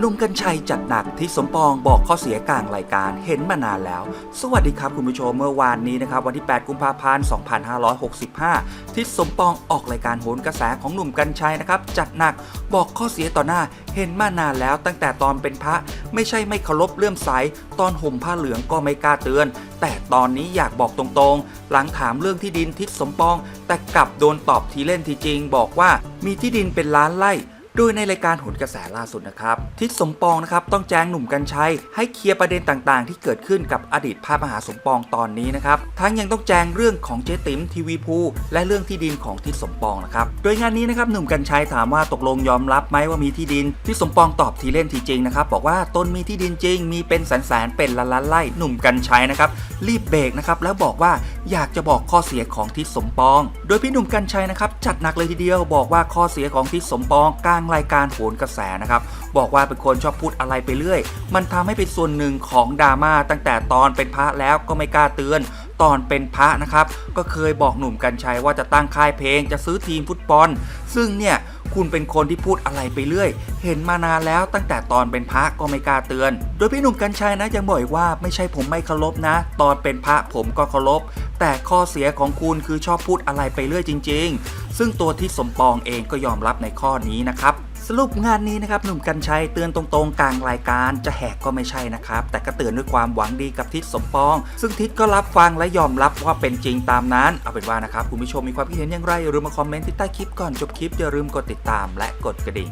หนุ่มกัญชัยจัดหนักที่สมปองบอกข้อเสียกลางรายการเห็นมานานแล้ว สวัสดีครับคุณผู้ชมเมื่อวานนี้นะครับวันที่ 8 กุมภาพันธ์ 2565 ที่สมปองออกรายการโหนกระแสของหนุ่มกัญชัยนะครับจัดหนักบอกข้อเสียต่อหน้าเห็นมานานแล้วตั้งแต่ตอนเป็นพระไม่ใช่ไม่เคารพเลื่อมใสตอนห่มผ้าเหลืองก็ไม่กล้าเตือน แต่ตอนนี้อยากบอกตรงๆ หลังถามเรื่องที่ดินทิศสมปอง แต่กลับโดนตอบทีเล่นทีจริง บอกว่ามีที่ดินเป็นล้านไร่ โดยในรายการโหนกระแสล่าสุดนะครับทิศสมปองนะครับต้องแจ้งหนุ่มกัญชัยให้เคลียร์ประเด็นต่างๆ ที่เกิดขึ้นกับอดีตพระมหาสมปองตอนนี้นะครับทั้งยังต้องแจ้งเรื่องของเจ๊ติ๋มทีวีภูและเรื่องที่ดินของทิศสมปองนะครับโดยงานนี้นะครับหนุ่มกัญชัยถามว่าตกลงยอมรับไหมว่ามีที่ดินทิศสมปองตอบทีเล่นทีจริงนะครับบอกว่าตนมีที่ดินจริง มีเป็นแสนๆเป็นล้านๆไร่หนุ่มกัญชัยนะครับรีบเบรกนะครับแล้วบอกว่าอยากจะบอกข้อเสียของทิศสมปอง โดยพี่หนุ่มกัญชัยนะครับจัดหนักเลยทีเดียวบอกว่าข้อเสียของทิศสมปองกลางรายการโหนกระแสนะครับ บอกว่าเป็นคนชอบพูดอะไรไปเรื่อย มันทำให้เป็นส่วนหนึ่งของดราม่าตั้งแต่ตอนเป็นพระแล้วก็ไม่กล้าเตือนตอนเป็นพระนะครับ ก็เคยบอกหนุ่มกัญชัยว่าจะตั้งค่ายเพลงจะซื้อทีมฟุตบอล ซึ่งเนี่ย คุณเป็นคนที่พูดอะไรไปเรื่อย เห็นมานานแล้วตั้งแต่ตอนเป็นพระก็ไม่กล้าเตือน โดยพี่หนุ่มกัญชัยนะยังบอกอีกว่าไม่ใช่ผมไม่เคารพนะ ตอนเป็นพระผมก็เคารพแต่ข้อเสียของคุณคือชอบพูดอะไรไปเรื่อยจริง ๆ ซึ่งตัวที่สมปองเองก็ยอมรับในข้อนี้นะครับ สรุปงานนี้นะครับหนุ่มกัญชัยเตือนตรงๆ กลางรายการจะแหกก็ไม่ใช่นะครับ แต่ก็เตือนด้วยความหวังดีกับทิศสมปอง ซึ่งทิศก็รับฟังและยอมรับว่าเป็นจริงตามนั้น เอาเป็นว่านะครับคุณผู้ชมมีความคิดเห็นอย่างไรอย่าลืมมาคอมเมนต์ที่ใต้คลิปก่อนจบคลิปอย่าลืมกดติดตามและกดกระดิ่ง